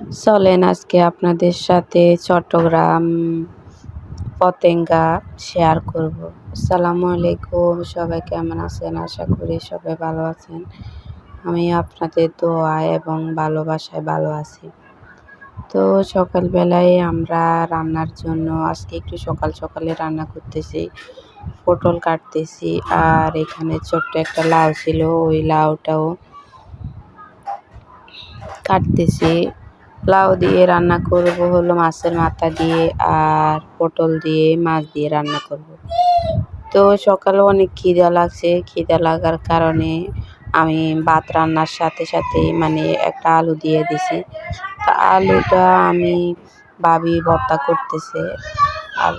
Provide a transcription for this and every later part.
চলেন আজকে আপনাদের সাথে চট্টগ্রাম পতেঙ্গা শেয়ার করব। আসসালামু আলাইকুম, সবাই কেমন আছেন? আশা করি সবাই ভালো আছেন। আমি আপনাদের দোয়া এবং ভালোবাসায় ভালো আছি। তো সকালবেলায় আমরা রান্নার জন্য আজকে একটু সকাল সকালে রান্না করতেছি, পটল কাটতেছি আর এখানে ছোট্ট একটা লাউ ছিল, ওই লাউটাও কাটতেছি। লাউ দিয়ে রান্না করব, হলো মাছের মাথা দিয়ে আর পটল দিয়ে মাছ দিয়ে রান্না করব। তো সকালে অনেক খিদা লাগছে, খিদা লাগার কারণে আমি ভাত রান্নার সাথে সাথে মানে একটা আলু দিয়ে দিছি। তা আলুটা আমি ভাবি ভর্তা করতেছে আর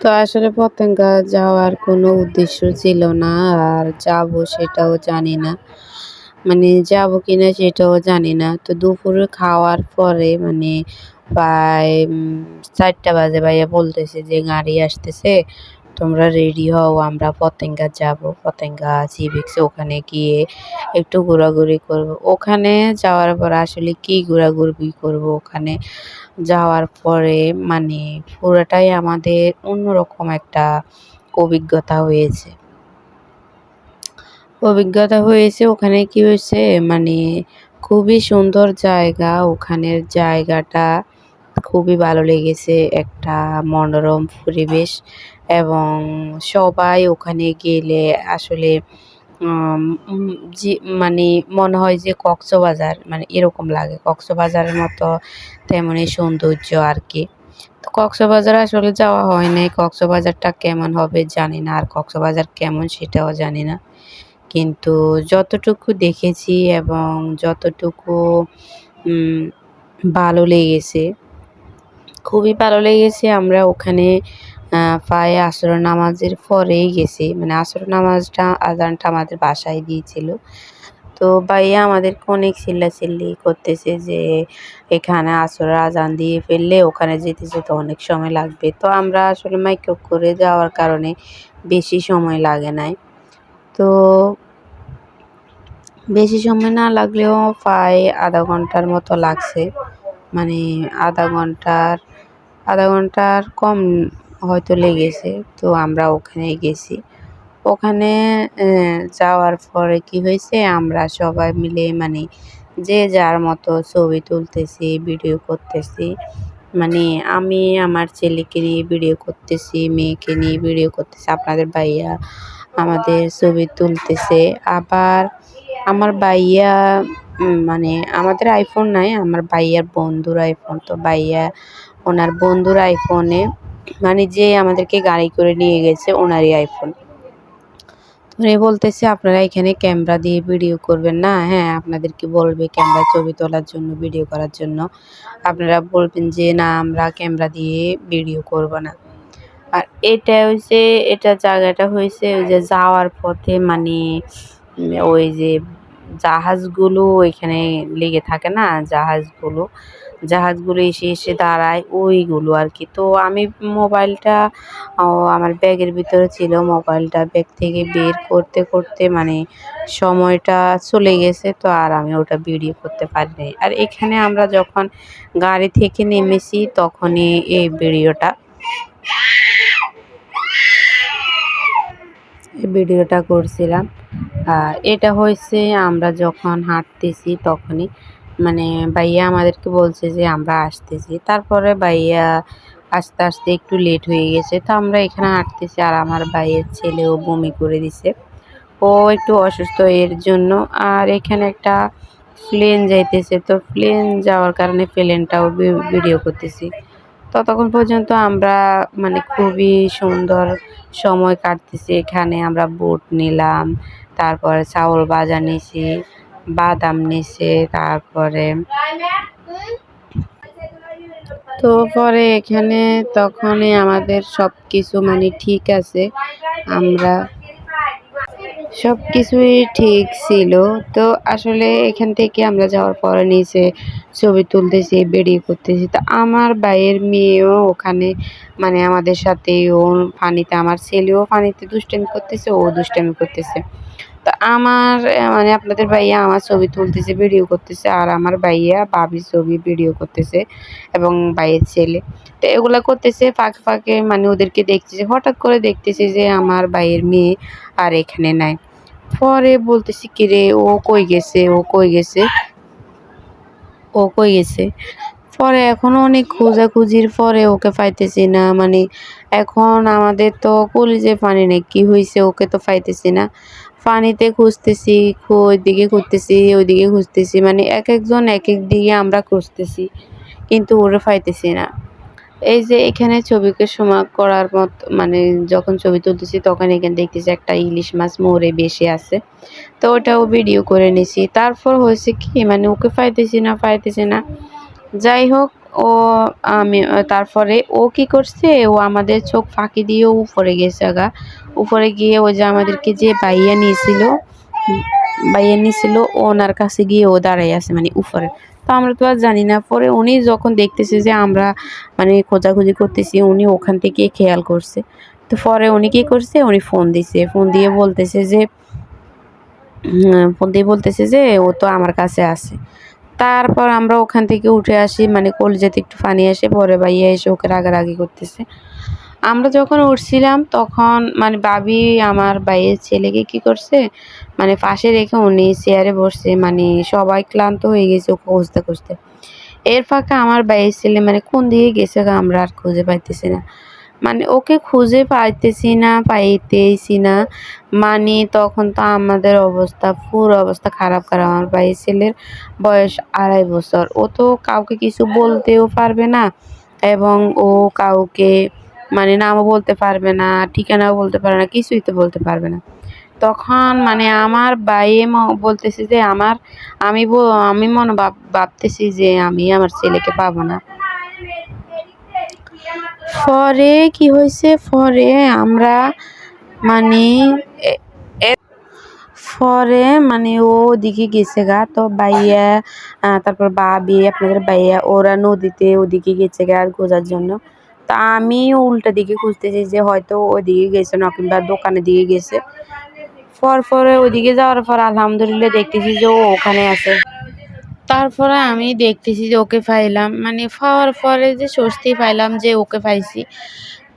তো আসলে পতেঙ্গা যাওয়ার কোনো উদ্দেশ্য ছিল না, আর যাব সেটাও জানি না। মানে যাব কিনা সেটাও জানি না। তো দুপুরে খাওয়ার পরে মানে প্রায় চারটা বাজে ভাইয়া বলতেছে যে গাড়ি আসতেছে, তোমরা রেডি হও, আমরা পতেঙ্গা যাব। পতেঙ্গা সিভিক্সে ওখানে গিয়ে একটু ঘোরাঘুরি করব। ওখানে যাওয়ার পর আসলে কি ঘোরাঘুরি করব? ওখানে যাওয়ার পরে মানে পুরোটাই আমাদের অন্যরকম একটা অভিজ্ঞতা হয়েছে। অভিজ্ঞতা হয়েছে ওখানে কি হয়েছে? মানে খুবই সুন্দর জায়গা। ওখানের জায়গাটা খুবই ভালো লেগেছে, একটা মনোরম পরিবেশ এবং সবাই ওখানে গেলে আসলে মানে মনে হয় যে কক্সবাজার মানে এরকম লাগে। কক্সবাজারের মতো তেমনই সৌন্দর্য আর কি। তো কক্সবাজার আসলে যাওয়া হয় নাই। কক্সবাজারটা কেমন হবে জানি না, আর কক্সবাজার কেমন সেটাও জানি না। কিন্তু যতটুকু দেখেছি এবং যতটুকু ভালো লেগেছে, খুবই ভালো লেগেছে। আমরা ওখানে প্রায় আসর নামাজের পরেই গেছি। মানে আসর নামাজটা, আজানটা আমাদের বাসায় দিয়েছিল। তো ভাইয়া আমাদেরকে অনেক চিল্লাচিল্লি করতেছে যে, এখানে আসরের আজান দিয়ে ফেললে ওখানে যেতে যেতে অনেক সময় লাগবে। তো আমরা আসলে মাইক্রো করে যাওয়ার কারণে বেশি সময় লাগে নাই। তো বেশি সময় না লাগলেও প্রায় আধা ঘণ্টার মতো লাগছে। মানে আধা ঘণ্টার আধা ঘণ্টার কম হয়তো লেগেছে, তো আমরা ওখানে গেছি। ওখানে যাওয়ার পরে কি হয়েছে, আমরা সবাই মিলে মানে যে যার মতো ছবি তুলতেছি, ভিডিও করতেছি। মানে আমি, আমার ছেলেকে নিয়ে ভিডিও করতেছি, মেয়েকে নিয়ে ভিডিও করতেছি, আপনাদের ভাইয়া আমাদের ছবি তুলতেছে। আবার আমার ভাইয়া মানে আমাদের আইফোন নাই, আমার ভাইয়ার বন্ধুর আইফোন তো ভাইয়া ওনার বন্ধুর আইফোনে মানে যে আমাদেরকে গাড়ি করে নিয়ে গেছে, ওনারই আইফোন উনি বলতেছে, আপনারা এখানে ক্যামেরা দিয়ে ভিডিও করবেন না? হ্যাঁ আপনাদেরকে বলবে ক্যামেরা, ছবি তোলার জন্য, ভিডিও করার জন্য। আপনারা বলবেন যে, না, আমরা ক্যামেরা দিয়ে ভিডিও করব না। আর এটা হয়েছে এটা জায়গাটা হয়েছে ওই যে যাওয়ার পথে মানে ওই যে জাহাজগুলো ওইখানে লেগে থাকে না, জাহাজগুলো। জাহাজগুলো এসে এসে দাঁড়ায় ওইগুলো আর কি। তো আমি মোবাইলটা আমার ব্যাগের ভিতরে ছিল, মোবাইলটা ব্যাগ থেকে বের করতে করতে মানে সময়টা চলে গেছে, তো আর আমি ওটা ভিডিও করতে পারিনি আর এখানে আমরা যখন গাড়ি থেকে নেমেছি, তখনই এই ভিডিওটা ভিডিওটা করছিলাম। এটা হয়েছে আমরা যখন হাঁটতেছি তখনই। মানে ভাইয়া আমাদেরকে বলছে যে আমরা আসতেছি। তারপরে ভাইয়া আস্তে আস্তে একটু লেট হয়ে গেছে। তো আমরা এখানে হাঁটতেছি আর আমার ভাইয়ের ছেলেও বমি করে দিছে। ও একটু অসুস্থ এর জন্য। আর এখানে একটা প্লেন যাইতেছে। তো প্লেন যাওয়ার কারণে প্লেনটাও ভিডিও করতেছি। ততক্ষণ পর্যন্ত আমরা মানে খুবই সুন্দর সময় কাটতেছি এখানে। আমরা বোট নিলাম, তারপরে চাউল ভাজা নিছি, বাদাম নিছে, তারপরে তো পরে এখানে তখনই আমাদের সব কিছু মানে ঠিক আছে। আমরা সব কিছুই ঠিক ছিল। তো আসলে এখান থেকে আমরা যাওয়ার পরে নিচে ছবি তুলতেছি বেরিয়ে করতেছি। তো আমার ভাইয়ের মেয়েও ওখানে মানে আমাদের সাথে ও পানিতে আমার ছেলেও পানিতে দুষ্টামি করতেছে, ও দুষ্টামি করতেছে। তা আমার মানে আপনাদের ভাইয়া আমার ছবি তুলতেছে ভিডিও করতেছে, আর আমার ভাইয়া ভাবির ছবি ভিডিও করতেছে এবং ভাইয়ের ছেলে। তো এগুলো করতেছে, ফাঁকে ফাঁকে মানে ওদেরকে দেখতেছে হঠাৎ করে দেখতেছে যে আমার ভাইয়ের মেয়ে আর এখানে নাই। পরে বলতেছি কিরে ও কই গেছে, ও কই গেছে? ও কই গেছে? পরে এখন অনেক খোঁজাখুঁজির পরে ওকে পাইতেছি না মানে এখন আমাদের তো কলিজে পানি নেই, কী হয়েছে ওকে তো পাইতেছি না। পানিতে খুঁজতেছি ওইদিকে খুঁজতেছি ওইদিকে খুঁজতেছি। মানে এক একজন এক এক দিকে আমরা খুঁজতেছি, কিন্তু ওরে পাইতেছি না। এই যে এখানে ছবিকে সময় করার মত মানে যখন ছবি তুলতেছি, তখন এখানে দেখতেছি একটা ইলিশ মাছ মরে বেশি আছে। তো ওটাও ভিডিও করে নিছি। তারপর হয়েছে কি মানে ওকে পাইতেছি না পাইতেছি না। যাই হোক ও, আমি, তারপরে ও কি করছে? ও আমাদের চোখ ফাঁকি দিয়ে উপরে গেছে গা। উপরে গিয়ে ও যে আমাদেরকে যে বাইয়া নিয়েছিল বাইয়া নিয়েছিল, ওনার কাছে গিয়ে ও দাঁড়াই আছে মানে উপরে। তো আমরা তো আর জানি না, পরে উনি যখন দেখতেছে যে আমরা মানে খোঁজাখুঁজি করতেছি, উনি ওখান থেকে খেয়াল করছে। তো পরে উনি কি করছে? উনি ফোন দিছে। ফোন দিয়ে বলতেছে যে ফোন দিয়ে বলতেছে যে, ও তো আমার কাছে আছে। তারপর আমরা ওখান থেকে উঠে আসি মানে কলজেতে একটু পানি আসে, পরে ভাইয়া এসে ওকে রাগারাগি করতেছে। আমরা যখন উঠছিলাম তখন মানে বাবি আমার ভাইয়ের ছেলেকে কি করছে মানে পাশে রেখে উনি চেয়ারে বসছে মানে সবাই ক্লান্ত হয়ে গেছে ওকে খুঁজতে খুঁজতে। এর ফাঁকে আমার ভাইয়ের ছেলে মানে কোন দিকে গেছে আমরা আর খুঁজে পাইতেছি না। মানে ওকে খুঁজে পাইতেছি না পাইতেছি না। মানে তখন তো আমাদের অবস্থা, পুরো অবস্থা খারাপ খারাপ আমার ভাইয়ের ছেলের বয়স আড়াই বছর। ও তো কাউকে কিছু বলতেও পারবে না এবং ও কাউকে মানে নামও বলতে পারবে না, ঠিকানাও বলতে পারবে না, কিছুই তো বলতে পারবে না। তখন মানে আমার বাইয়ে বলতেছে যে আমার, আমি আমি মনে ভাব, ভাবতেছি যে আমি আমার ছেলেকে পাবো না। পরে কি হয়েছে পরে আমরা মানে পরে মানে ও ওদিকে গেছে গা। তো বাইয়া তারপর বাবি, আপনাদের বাইয়া, ওরা নদীতে ওদিকে গেছে গা আর জন্য। তা আমি উল্টা দিকে খুঁজতেছি যে হয়তো ওদিকে গেছে না কিংবা দোকানের দিকে গেছে। পর পরে ওদিকে যাওয়ার পর আলহামদুলিল্লাহ দেখতেছি যে ও ওখানে আছে। তারপরে আমি দেখতেছি যে ওকে পাইলাম। মানে পাওয়ার পরে যে স্বস্তি পাইলাম যে ওকে পাইছি।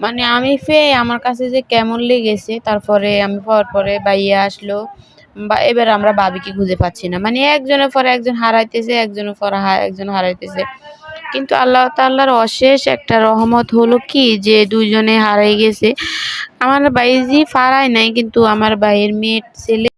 মানে আমি পেয়ে আমার কাছে যে কেমন লেগেছে, তারপরে আমি পাওয়ার পরে বাইয়া আসলো। বা এবার আমরা বাবিকে খুঁজে পাচ্ছি না। মানে একজনের পরে একজন হারাইতেছে, একজনের পরে একজন হারাইতেছে। কিন্তু আল্লাহ তাল্লার অশেষ একটা রহমত হলো কি যে দুজনে হারাই গেছে। আমার বাইজি ফারাই নাই, কিন্তু আমার ভাইয়ের মেয়ের ছেলে